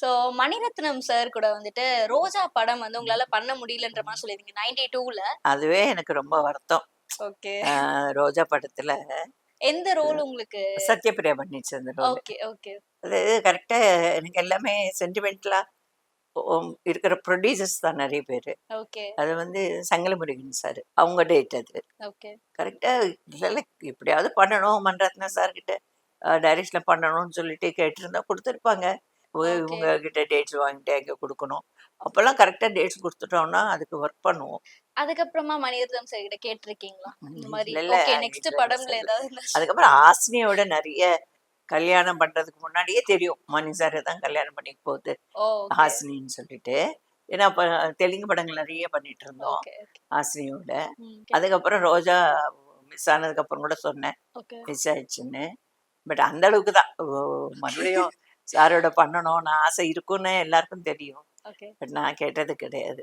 So Mani Ratnam sir கூட வந்துட்டு ரோஜா படம் வந்து உங்களால பண்ண முடியலன்ற மாதிரி சொல்லிருந்தீங்க நைன்டி டூல அதுவே எனக்கு ரொம்ப வருத்தம். ஓகே ரோஜா படத்துல எந்த ரோல் உங்களுக்கு? சத்யபிரியா பண்ணிச்சு அந்த ரோல் ஓகே ஓகே அது கரெக்டா எனக்கு எல்லாமே சென்டிமெண்டலா இருக்கிற ப்ரொடியூசர்ஸ் தான் நிறைய பேர். ஓகே அது வந்து சங்கலமுருகன் சார் அவங்க டேட் அது. ஓகே கரெக்டா இல்லை எப்படியாவது பண்ணணும் மன்ரத்னா சார் கிட்ட. டைரக்ஷன்ல பண்ணணும்னு சொல்லிட்டு கேட்டிருந்தா கொடுத்துருப்பாங்க. இவங்க கிட்ட டேட்ஸ் வாங்கிட்டு எங்க கொடுக்கணும். அப்பெல்லாம் கரெக்டா டேட்ஸ் கொடுத்துட்டோம்னா அதுக்கு ஒர்க் பண்ணுவோம். அதுக்கப்புறமா மணிரத்னம் சார் கிட்ட கேட்டிருக்கீங்களா? இந்த மாதிரி நெக்ஸ்ட் படம்ல. ஏதாவது அதுக்கப்புறம் ஆசினியோட நிறைய கல்யாணம் பண்றதுக்கு முன்னாடியே தெரியும். மணி சார் தான் கல்யாணம் பண்ணிக்க போகுது. ஹாசினின்னு சொல்லிட்டு. ஏன்னா அப்ப தெலுங்கு படங்கள் நிறைய பண்ணிட்டு இருந்தோம் ஹாசினியோட அதுக்கப்புறம் ரோஜா மிஸ் ஆனதுக்கு அப்புறம் கூட சொன்னேன். மிஸ் ஆயிடுச்சுன்னு. பட் அந்த அளவுக்கு தான். மறுபடியும் சாரோட பண்ணணும்னு ஆசை இருக்குன்னு எல்லாருக்கும் தெரியும். பட் நான் கேட்டது கிடையாது.